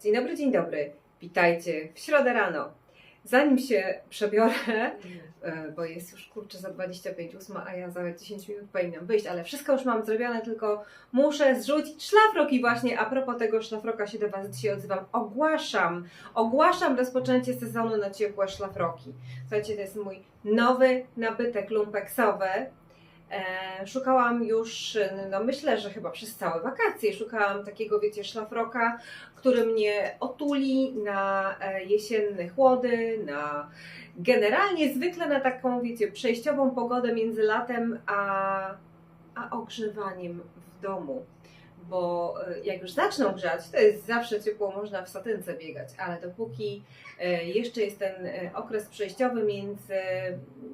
Dzień dobry, dzień dobry. Witajcie w środę rano. Zanim się przebiorę, e, bo jest już kurczę za 25 8, a ja za 10 minut powinnam wyjść, ale wszystko już mam zrobione, tylko muszę zrzucić szlafrok i właśnie a propos tego szlafroka się do Was dzisiaj odzywam. Ogłaszam, ogłaszam rozpoczęcie sezonu na ciepłe szlafroki. Słuchajcie, to jest mój nowy nabytek lumpeksowy. E, szukałam już, no myślę, że chyba przez całe wakacje, szukałam takiego, wiecie, szlafroka, który mnie otuli na e, jesienne chłody, na generalnie zwykle na taką, wiecie, przejściową pogodę między latem a, a ogrzewaniem w domu. Bo e, jak już zaczną grzać, to jest zawsze ciepło, można w satynce biegać, ale dopóki e, jeszcze jest ten e, okres przejściowy między,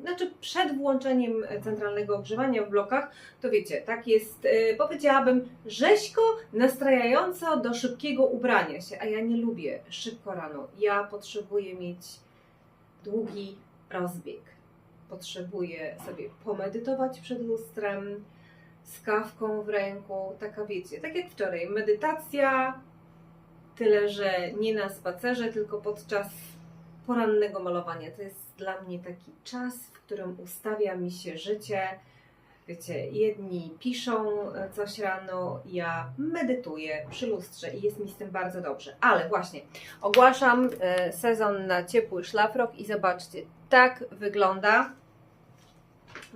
znaczy przed włączeniem centralnego ogrzewania w blokach, to wiecie, tak jest, powiedziałabym, rzeźko nastrajająco do szybkiego ubrania się, a ja nie lubię szybko rano. Ja potrzebuję mieć długi rozbieg. Potrzebuję sobie pomedytować przed lustrem, z kawką w ręku, taka wiecie, tak jak wczoraj, medytacja, tyle że nie na spacerze, tylko podczas porannego malowania. To jest dla mnie taki czas, w którym ustawia mi się życie. Wiecie, jedni piszą e, coś rano, ja medytuję przy lustrze i jest mi z tym bardzo dobrze. Ale właśnie, ogłaszam e, sezon na ciepły szlafrok i zobaczcie, tak wygląda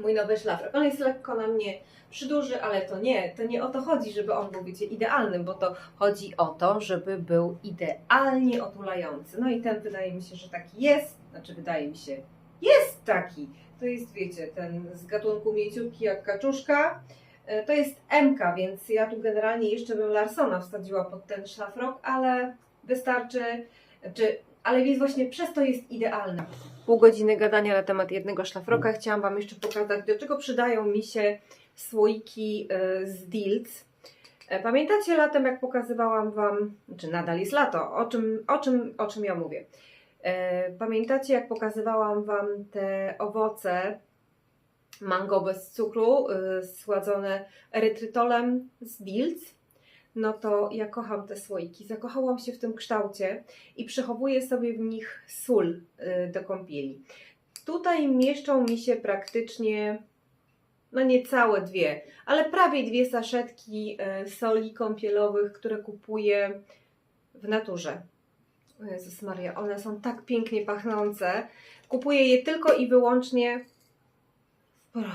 mój nowy szlafrok. On jest lekko na mnie przyduży, ale to nie, to nie o to chodzi, żeby on był, wiecie, idealnym, bo to chodzi o to, żeby był idealnie otulający. No i ten wydaje mi się, że taki jest, znaczy wydaje mi się, jest taki. To jest, wiecie, ten z gatunku mięciutki jak kaczuszka. E, To jest MK, więc ja tu generalnie jeszcze bym Larsona wsadziła pod ten szlafrok, ale wystarczy, czy, ale jest właśnie przez to jest idealny. Pół godziny gadania na temat jednego szlafroka. Chciałam Wam jeszcze pokazać, do czego przydają mi się słoiki e, z Dilc. E, Pamiętacie latem, jak pokazywałam Wam, czy nadal jest lato, o czym, o czym, o czym ja mówię? E, Pamiętacie, jak pokazywałam Wam te owoce mango bez cukru, sładzone erytrytolem z Dilc? No to ja kocham te słoiki. Zakochałam się w tym kształcie i przechowuję sobie w nich sól e, do kąpieli. Tutaj mieszczą mi się praktycznie no niecałe dwie, ale prawie dwie saszetki e, soli kąpielowych, które kupuję w naturze. O Jezus Maria, one są tak pięknie pachnące. Kupuję je tylko i wyłącznie w, pro,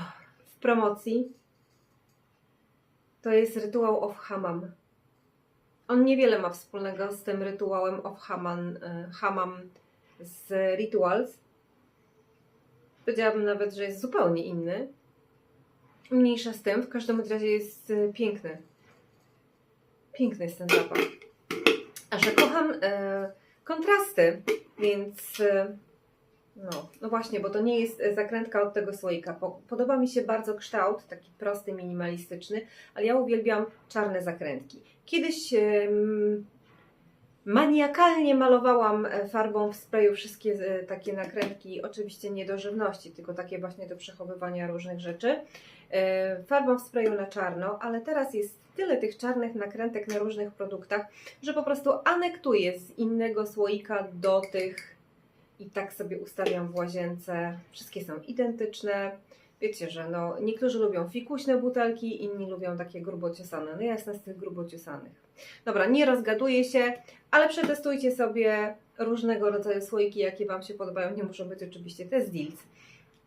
w promocji. To jest rytuał of Hammam. On niewiele ma wspólnego z tym rytuałem of Hammam, e, Hammam z Rituals. Powiedziałabym nawet, że jest zupełnie inny. Mniejsza z tym, w każdym razie jest e, piękny. Piękny jest ten zapach. A że kocham e, kontrasty, więc e, no, no właśnie, bo to nie jest e, zakrętka od tego słoika. Po, podoba mi się bardzo kształt, taki prosty, minimalistyczny, ale ja uwielbiam czarne zakrętki. Kiedyś maniakalnie malowałam e, farbą w sprayu wszystkie e, takie nakrętki, oczywiście nie do żywności, tylko takie właśnie do przechowywania różnych rzeczy. E, Farbą w sprayu na czarno, ale teraz jest tyle tych czarnych nakrętek na różnych produktach, że po prostu anektuję z innego słoika do tych i tak sobie ustawiam w łazience. Wszystkie są identyczne. Wiecie, że no, niektórzy lubią fikuśne butelki, inni lubią takie grubociosane. No ja jestem z tych grubociosanych. Dobra, nie rozgaduję się, ale przetestujcie sobie różnego rodzaju słoiki, jakie Wam się podobają. Nie muszą być oczywiście te z Dilc.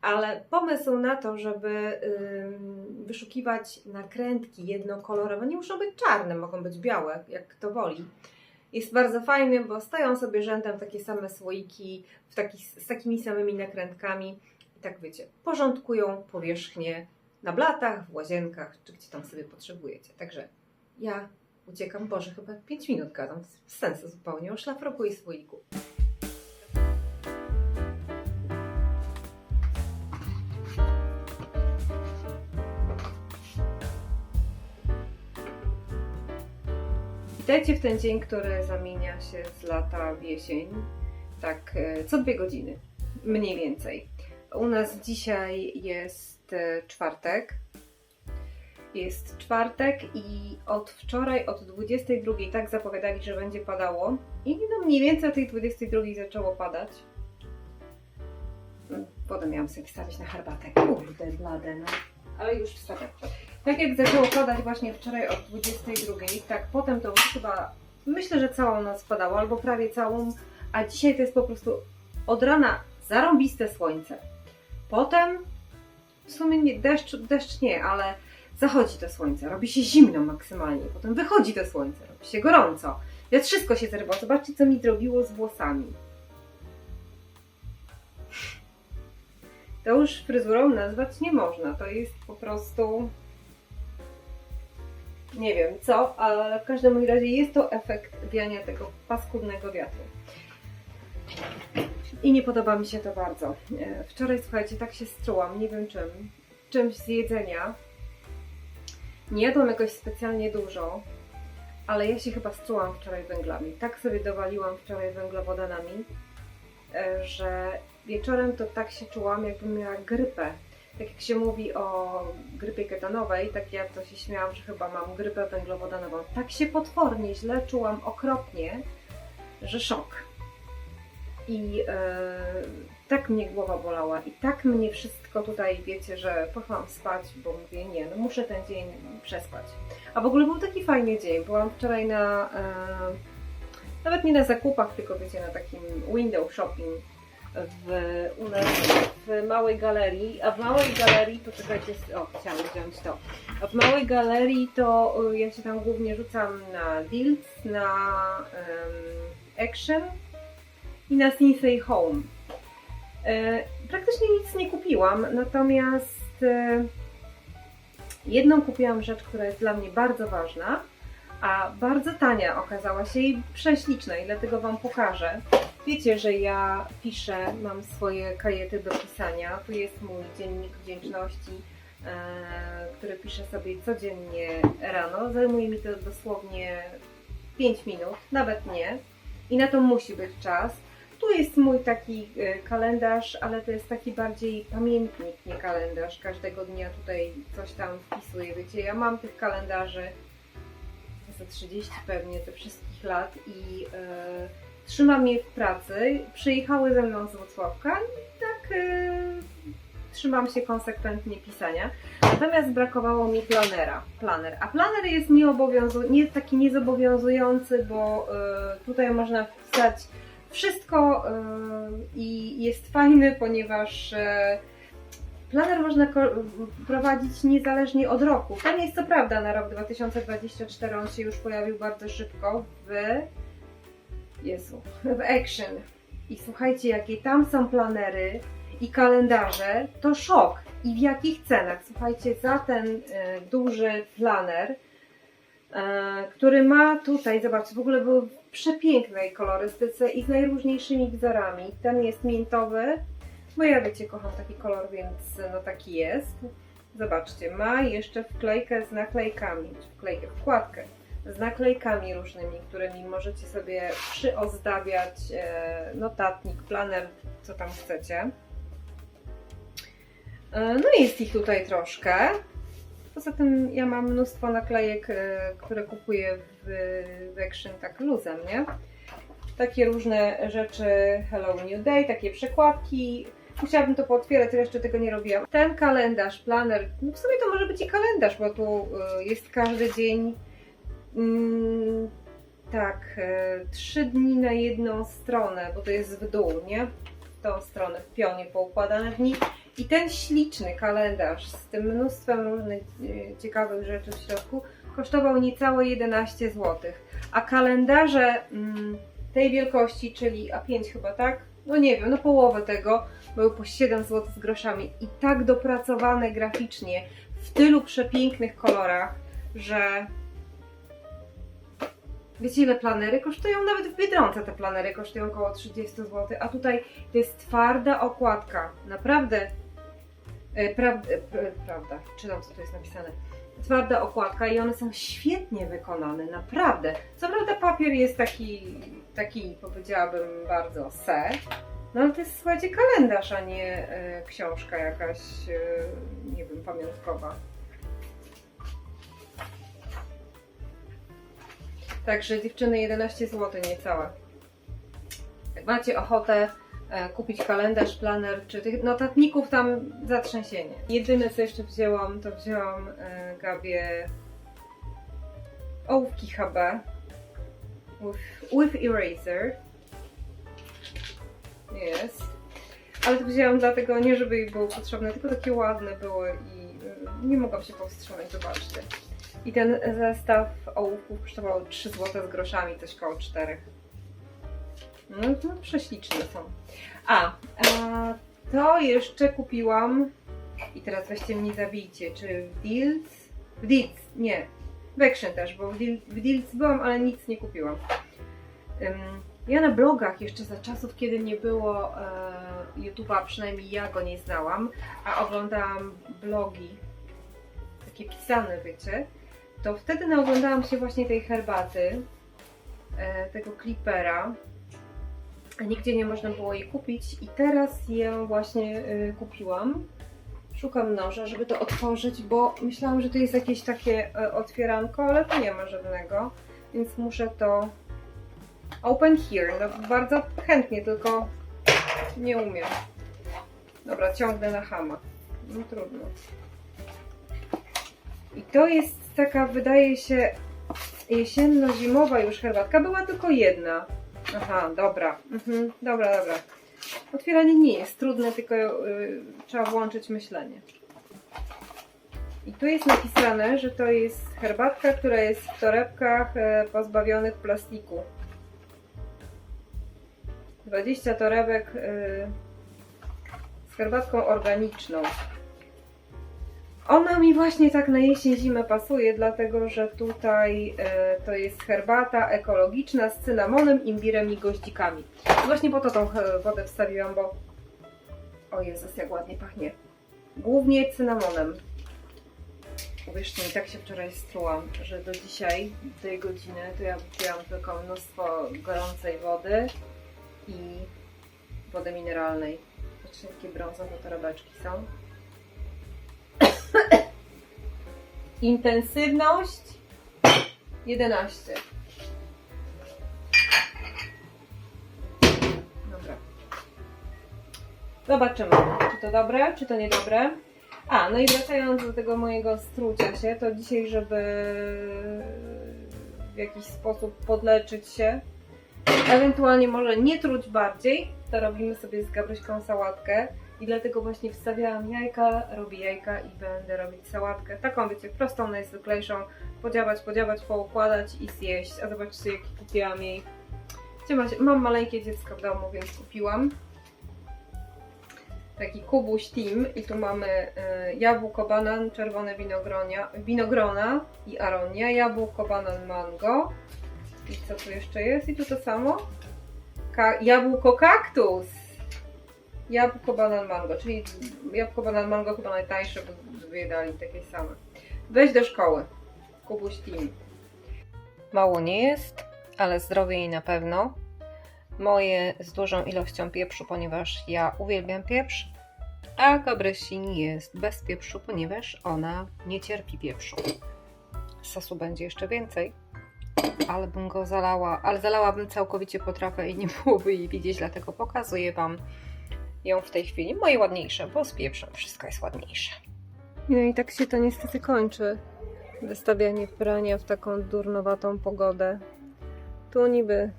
Ale pomysł na to, żeby ym, wyszukiwać nakrętki jednokolorowe, nie muszą być czarne, mogą być białe, jak kto woli. Jest bardzo fajny, bo stają sobie rzędem takie same słoiki w takich, z takimi samymi nakrętkami. Tak wiecie, porządkują powierzchnię na blatach, w łazienkach, czy gdzie tam sobie potrzebujecie. Także ja uciekam, Boże, chyba 5 minut gadam, bez sensu zupełnie, o szlafroku i słoiku. Witajcie w ten dzień, który zamienia się z lata w jesień, tak e, co dwie godziny, mniej więcej. U nas dzisiaj jest e, czwartek Jest czwartek i od wczoraj, od 22, tak zapowiadali, że będzie padało. I no mniej więcej o tej 22 zaczęło padać. Wodę miałam sobie wstawić na herbatę. Kurde, blade, no. Ale już wstawiam. Tak jak zaczęło padać właśnie wczoraj od 22, tak potem to już chyba, myślę, że całą noc padało, albo prawie całą, a dzisiaj to jest po prostu od rana zarąbiste słońce. Potem w sumie nie, deszcz, deszcz nie, ale zachodzi to słońce, robi się zimno maksymalnie, potem wychodzi to słońce, robi się gorąco. Więc wszystko się zerwało. Zobaczcie, co mi zrobiło z włosami. To już fryzurą nazwać nie można. To jest po prostu. Nie wiem co, ale w każdym razie jest to efekt wiania tego paskudnego wiatru. I nie podoba mi się to bardzo. E, Wczoraj, słuchajcie, tak się strułam, nie wiem czym, czymś z jedzenia. Nie jadłam jakoś specjalnie dużo, ale ja się chyba strułam wczoraj węglami. Tak sobie dowaliłam wczoraj węglowodanami, e, że wieczorem to tak się czułam, jakbym miała grypę. Tak jak się mówi o grypie ketonowej, tak ja to się śmiałam, że chyba mam grypę węglowodanową. Tak się potwornie źle czułam, okropnie, że szok. I e, tak mnie głowa bolała i tak mnie wszystko tutaj, wiecie, że poszłam spać, bo mówię, nie, no muszę ten dzień przespać. A w ogóle był taki fajny dzień. Byłam wczoraj na, e, nawet nie na zakupach, tylko wiecie, na takim window shopping w, u nas w małej galerii, a w małej galerii, poczekajcie, o chciałam wziąć to, a w małej galerii to y, ja się tam głównie rzucam na Deals, na em, Action i na Sinsei Home. E, praktycznie nic nie kupiłam, natomiast e, jedną kupiłam rzecz, która jest dla mnie bardzo ważna, a bardzo tania okazała się i prześliczna i dlatego Wam pokażę. Wiecie, że ja piszę, mam swoje kajety do pisania. Tu jest mój dziennik wdzięczności, e, który piszę sobie codziennie rano. Zajmuje mi to dosłownie 5 minut, nawet nie. I na to musi być czas. Tu jest mój taki e, kalendarz, ale to jest taki bardziej pamiętnik, nie kalendarz. Każdego dnia tutaj coś tam wpisuję. Wiecie, ja mam tych kalendarzy za 30 pewnie ze wszystkich lat i e, trzymam je w pracy. Przyjechały ze mną z Wrocławka i tak e, trzymam się konsekwentnie pisania. Natomiast brakowało mi planera. Planer. A planer jest nieobowiązu- nie, taki niezobowiązujący, bo e, tutaj można wpisać wszystko e, i jest fajny, ponieważ e, Planer można prowadzić niezależnie od roku. Tam jest co prawda na rok 2024, on się już pojawił bardzo szybko w Jezu, w Action. I słuchajcie, jakie tam są planery i kalendarze, to szok. I w jakich cenach? Słuchajcie, za ten e, duży planer, który ma tutaj, zobaczcie, w ogóle był w przepięknej kolorystyce i z najróżniejszymi wzorami. Ten jest miętowy, bo ja wiecie, kocham taki kolor, więc no taki jest. Zobaczcie, ma jeszcze wklejkę z naklejkami, wklejkę, wkładkę z naklejkami różnymi, którymi możecie sobie przyozdabiać e, notatnik, planer, co tam chcecie. E, no jest ich tutaj troszkę. Poza tym ja mam mnóstwo naklejek, e, które kupuję w, Action tak luzem, nie? Takie różne rzeczy Hello New Day, takie przekładki. Chciałabym to pootwierać, jeszcze tego nie robiłam. Ten kalendarz, planer, no w sumie to może być i kalendarz, bo tu y, jest każdy dzień mm, tak, y, trzy dni na jedną stronę, bo to jest w dół, nie? W tą stronę, w pionie poukładane dni. I ten śliczny kalendarz z tym mnóstwem różnych y, ciekawych rzeczy w środku kosztował niecałe 11 zł. A kalendarze mm, tej wielkości, czyli A5 chyba, tak? No nie wiem, no połowę tego, były po 7 zł z groszami i tak dopracowane graficznie w tylu przepięknych kolorach, że wiecie ile planery kosztują? Nawet w Biedronce te planery kosztują około 30 zł, a tutaj to jest twarda okładka, naprawdę e, pra, e, pra, prawda, czytam co tu jest napisane twarda okładka i one są świetnie wykonane, naprawdę. Co prawda papier jest taki, taki powiedziałabym bardzo se, no ale to jest słuchajcie kalendarz, a nie e, książka jakaś, e, nie wiem, pamiątkowa. Także dziewczyny 11 zł niecałe. Jak macie ochotę e, kupić kalendarz, planer czy tych notatników tam zatrzęsienie. Jedyne co jeszcze wzięłam, to wzięłam e, Gabię ołówki HB with, with eraser. Jest. Ale to wzięłam dlatego, nie żeby jej było potrzebne, tylko takie ładne były i y, nie mogłam się powstrzymać, zobaczcie. I ten zestaw ołówków kosztował 3 zł z groszami, coś koło 4. No to prześliczne są. A, a to jeszcze kupiłam i teraz weźcie mnie zabijcie, czy w Deals? W Deals, nie. W Action też, bo w, Deal, w Deals byłam, ale nic nie kupiłam. Ym, ja na blogach jeszcze za czasów, kiedy nie było e, YouTube'a, przynajmniej ja go nie znałam, a oglądałam blogi, takie pisane, wiecie, to wtedy naoglądałam się właśnie tej herbaty, e, tego klipera, nigdzie nie można było jej kupić i teraz ją właśnie e, kupiłam. Szukam noża, żeby to otworzyć, bo myślałam, że to jest jakieś takie e, otwieranko, ale tu nie ma żadnego, więc muszę to Open here. No bardzo chętnie, tylko nie umiem. Dobra, ciągnę na hama. No trudno. I to jest taka, wydaje się, jesienno-zimowa już herbatka. Była tylko jedna. Aha, dobra. Mhm, dobra, dobra. Otwieranie nie jest trudne, tylko y, trzeba włączyć myślenie. I tu jest napisane, że to jest herbatka, która jest w torebkach e, pozbawionych plastiku. 20 torebek y, z herbatką organiczną. Ona mi właśnie tak na jesień zimę pasuje, dlatego że tutaj y, to jest herbata ekologiczna z cynamonem, imbirem i goździkami. Właśnie po to tą e, wodę wstawiłam, bo o Jezus, jak ładnie pachnie. Głównie cynamonem. Uwierzcie mi, tak się wczoraj strułam, że do dzisiaj, do tej godziny, to ja wypiłam tylko mnóstwo gorącej wody i wody mineralnej. Patrzcie, jakie brązowe torebeczki są. Intensywność 11. Dobra. Zobaczymy, czy to dobre, czy to niedobre. A, no i wracając do tego mojego strucia się, to dzisiaj, żeby w jakiś sposób podleczyć się, ewentualnie może nie truć bardziej, to robimy sobie z Gabryśką sałatkę i dlatego właśnie wstawiałam jajka, robię jajka i będę robić sałatkę. Taką wiecie, prostą, najzwyklejszą, podziałać, podziałać, poukładać i zjeść. A zobaczcie jaki kupiłam jej. Mam maleńkie dziecko w domu, więc kupiłam. Taki kubuś team i tu mamy y, jabłko, banan, czerwone winogronia, winogrona i aronia, jabłko, banan, mango. I co tu jeszcze jest? I tu to samo? Ka jabłko, kaktus! Jabłko, banan, mango, czyli jabłko, banan, mango chyba najtańsze, bo dwie dali takie same. Weź do szkoły. Kubuś team. Mało nie jest, ale zdrowie jej na pewno. Moje z dużą ilością pieprzu, ponieważ ja uwielbiam pieprz, a Gabrysi jest bez pieprzu, ponieważ ona nie cierpi pieprzu. Sosu będzie jeszcze więcej, ale bym go zalała, ale zalałabym całkowicie potrawę i nie byłoby jej widzieć, dlatego pokazuję Wam ją w tej chwili. Moje ładniejsze, bo z pieprzem wszystko jest ładniejsze. No i tak się to niestety kończy. Wystawianie prania w taką durnowatą pogodę. Tu niby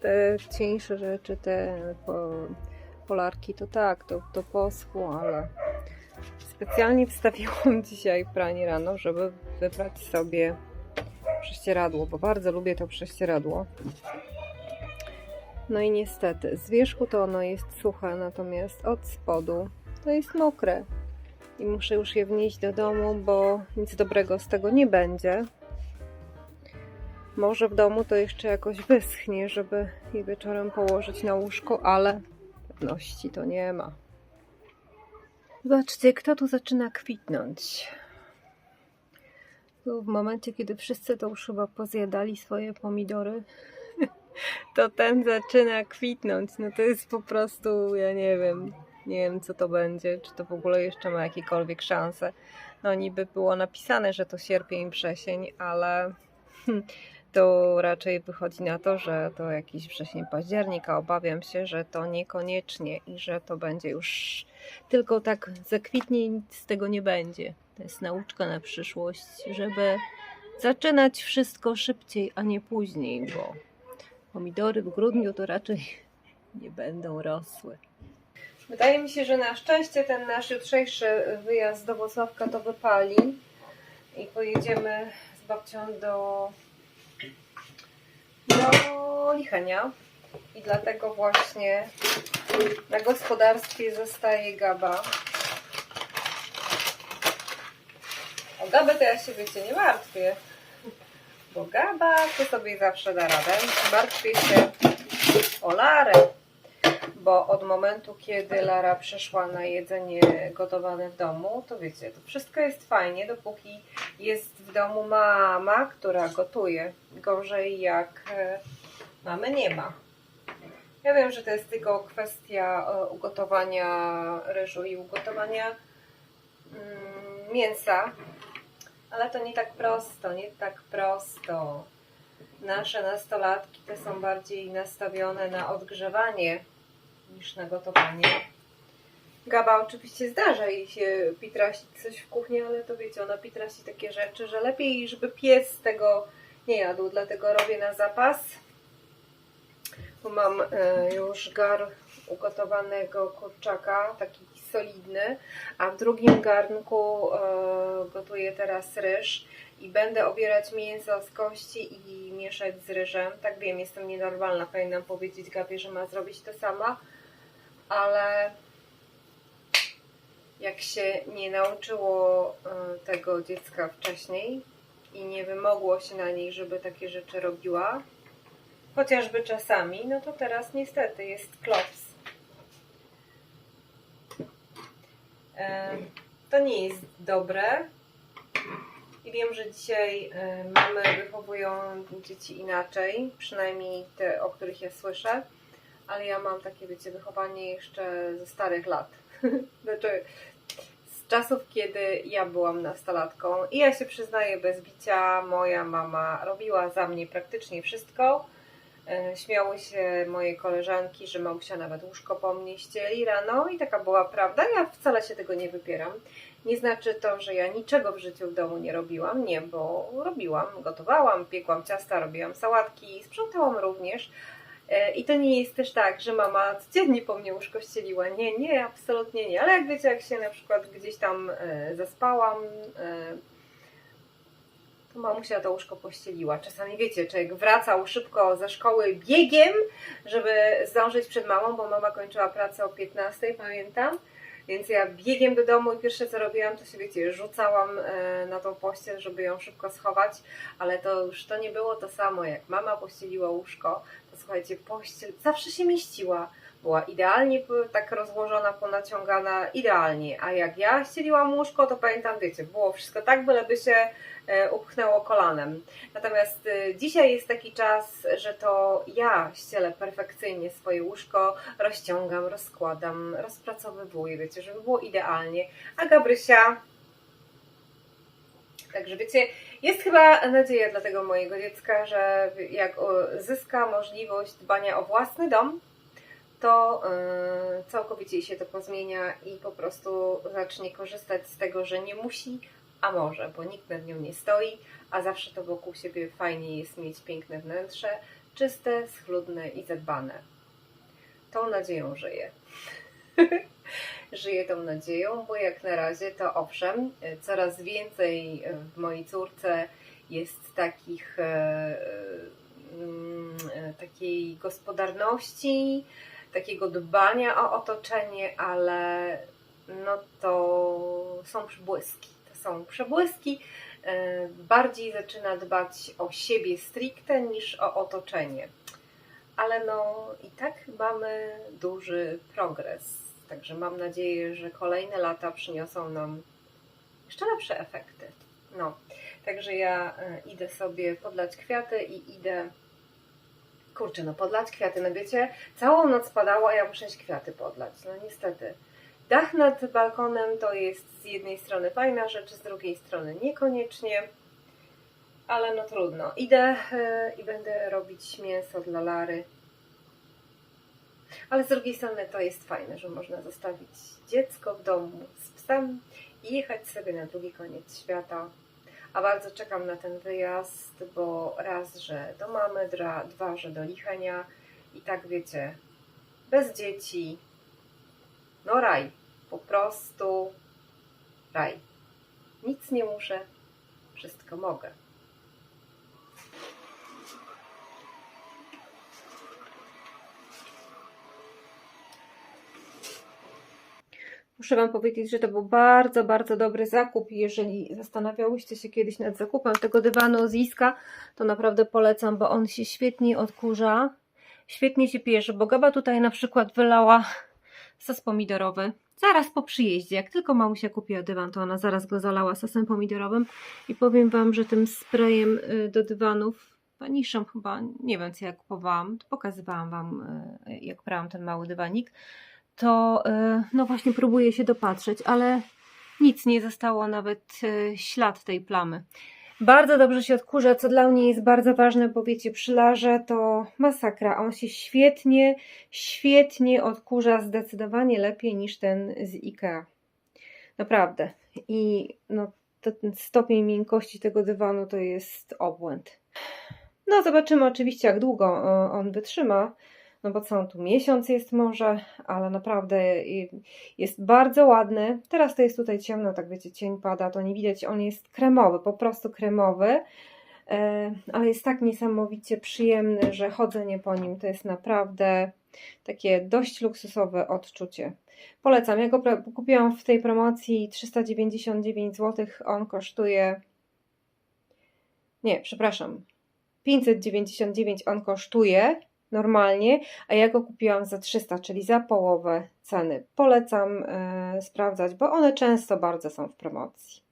te cieńsze rzeczy, te po, polarki, to tak, to, to poschło, ale specjalnie wstawiłam dzisiaj pranie rano, żeby wybrać sobie prześcieradło, bo bardzo lubię to prześcieradło. No i niestety, z wierzchu to ono jest suche, natomiast od spodu to jest mokre. I muszę już je wnieść do domu, bo nic dobrego z tego nie będzie. Może w domu to jeszcze jakoś wyschnie, żeby je wieczorem położyć na łóżko, ale pewności to nie ma. Zobaczcie, kto tu zaczyna kwitnąć. Tu w momencie, kiedy wszyscy to już chyba pozjadali swoje pomidory, to ten zaczyna kwitnąć. No to jest po prostu, ja nie wiem, nie wiem co to będzie, czy to w ogóle jeszcze ma jakiekolwiek szanse. No niby było napisane, że to sierpień, wrzesień, ale hmm, to raczej wychodzi na to, że to jakiś wrzesień, październik, a obawiam się, że to niekoniecznie i że to będzie już tylko tak zakwitnie i nic z tego nie będzie. To jest nauczka na przyszłość, żeby zaczynać wszystko szybciej, a nie później, bo pomidory w grudniu to raczej nie będą rosły. Wydaje mi się, że na szczęście ten nasz jutrzejszy wyjazd do Włocławka to wypali i pojedziemy z babcią do, do Lichenia i dlatego właśnie na gospodarstwie zostaje Gaba. O Gabę to ja się wiecie nie martwię, bo Gaba to sobie zawsze da radę. Martwię się o Larę bo od momentu, kiedy Lara przeszła na jedzenie gotowane w domu, to wiecie, to wszystko jest fajnie, dopóki jest w domu mama, która gotuje. Gorzej jak e, mamy nie ma. Ja wiem, że to jest tylko kwestia e, ugotowania ryżu i ugotowania mm, mięsa, ale to nie tak prosto, nie tak prosto. Nasze nastolatki te są bardziej nastawione na odgrzewanie niż na gotowanie. Gaba oczywiście zdarza jej się pitrasić coś w kuchni, ale to wiecie, ona pitrasi takie rzeczy, że lepiej, żeby pies tego nie jadł, dlatego robię na zapas. Tu mam e, już gar ugotowanego kurczaka, taki solidny, a w drugim garnku e, gotuję teraz ryż i będę obierać mięso z kości i mieszać z ryżem. Tak wiem, jestem nienormalna, powinnam powiedzieć Gabie, że ma zrobić to sama ale jak się nie nauczyło e, tego dziecka wcześniej i nie wymogło się na niej, żeby takie rzeczy robiła, chociażby czasami, no to teraz niestety jest klops. E, to nie jest dobre. I wiem, że dzisiaj mamy wychowują dzieci inaczej, przynajmniej te, o których ja słyszę ale ja mam takie, wiecie, wychowanie jeszcze ze starych lat. znaczy, z czasów, kiedy ja byłam nastolatką i ja się przyznaję bez bicia, moja mama robiła za mnie praktycznie wszystko. E, śmiały się moje koleżanki, że Małsia nawet łóżko po mnie ścieli rano i taka była prawda. Ja wcale się tego nie wypieram. Nie znaczy to, że ja niczego w życiu w domu nie robiłam. Nie, bo robiłam, gotowałam, piekłam ciasta, robiłam sałatki, sprzątałam również, E, I to nie jest też tak, że mama codziennie po mnie łóżko ścieliła. Nie, nie, absolutnie nie. Ale jak wiecie, jak się na przykład gdzieś tam e, zaspałam, to mamusia to łóżko pościeliła. Czasami wiecie, człowiek wracał szybko ze szkoły biegiem, żeby zdążyć przed mamą, bo mama kończyła pracę o 15, pamiętam. Więc ja biegiem do domu i pierwsze co robiłam, to się wiecie, rzucałam na tą pościel, żeby ją szybko schować, ale to już to nie było to samo, jak mama pościeliła łóżko, słuchajcie, pościel zawsze się mieściła. Była idealnie tak rozłożona, ponaciągana, idealnie. A jak ja ścieliłam łóżko, to pamiętam, wiecie, było wszystko tak, byleby się e, upchnęło kolanem. Natomiast e, dzisiaj jest taki czas, że to ja ścielę perfekcyjnie swoje łóżko, rozciągam, rozkładam, rozpracowywuję, wiecie, żeby było idealnie. A Gabrysia Także wiecie, jest chyba nadzieja dla tego mojego dziecka, że jak zyska możliwość dbania o własny dom, to całkowicie się to pozmienia i po prostu zacznie korzystać z tego, że nie musi, a może, bo nikt nad nią nie stoi, a zawsze to wokół siebie fajnie jest mieć piękne wnętrze, czyste, schludne i zadbane. Tą nadzieją żyję. żyję tą nadzieją, bo jak na razie to owszem, coraz więcej w mojej córce jest takich e, mm, takiej gospodarności, takiego dbania o otoczenie, ale no to są przebłyski. Są przebłyski. E, bardziej zaczyna dbać o siebie stricte niż o otoczenie. Ale no i tak mamy duży progres Także mam nadzieję, że kolejne lata przyniosą nam jeszcze lepsze efekty. No, także ja e, idę sobie podlać kwiaty i idę. Kurczę, no podlać kwiaty, no wiecie, całą noc padało, a ja muszę kwiaty podlać. No niestety. Dach nad balkonem to jest z jednej strony fajna rzecz, z drugiej strony niekoniecznie. Ale no trudno. Idę e, i będę robić mięso dla Lary. Ale z drugiej strony to jest fajne, że można zostawić dziecko w domu z psem i jechać sobie na drugi koniec świata. A bardzo czekam na ten wyjazd, bo raz, że do mamy, dwa, że do Lichenia i tak wiecie, bez dzieci. No raj, po prostu raj. Nic nie muszę, wszystko mogę. Muszę Wam powiedzieć, że to był bardzo, bardzo dobry zakup. Jeżeli zastanawiałyście się kiedyś nad zakupem tego dywanu z Iska, to naprawdę polecam, bo on się świetnie odkurza, świetnie się pierze, bo Gaba tutaj na przykład wylała sos pomidorowy. Zaraz po przyjeździe, jak tylko mamusia kupiła dywan, to ona zaraz go zalała sosem pomidorowym i powiem Wam, że tym sprayem y, do dywanów, paniszem chyba, nie wiem co ja kupowałam, to pokazywałam Wam, y, jak brałam ten mały dywanik, to y, no właśnie próbuję się dopatrzeć, ale nic nie zostało, nawet ślad tej plamy. Bardzo dobrze się odkurza, co dla mnie jest bardzo ważne, bo wiecie, przy larze to masakra. On się świetnie, świetnie odkurza, zdecydowanie lepiej niż ten z IKEA. Naprawdę. I no, ten stopień miękkości tego dywanu to jest obłęd. No, zobaczymy oczywiście, jak długo e, on wytrzyma. No bo co on tu, miesiąc jest może, ale naprawdę jest bardzo ładny. Teraz to jest tutaj ciemno, tak wiecie, cień pada, to nie widać, on jest kremowy, po prostu kremowy, e, ale jest tak niesamowicie przyjemny, że chodzenie po nim. To jest naprawdę takie dość luksusowe odczucie. Polecam, ja go kupiłam w tej promocji 399 zł, on kosztuje, nie, przepraszam, 599 on kosztuje normalnie, a ja go kupiłam za 300, czyli za połowę ceny. Polecam e, sprawdzać, bo one często bardzo są w promocji.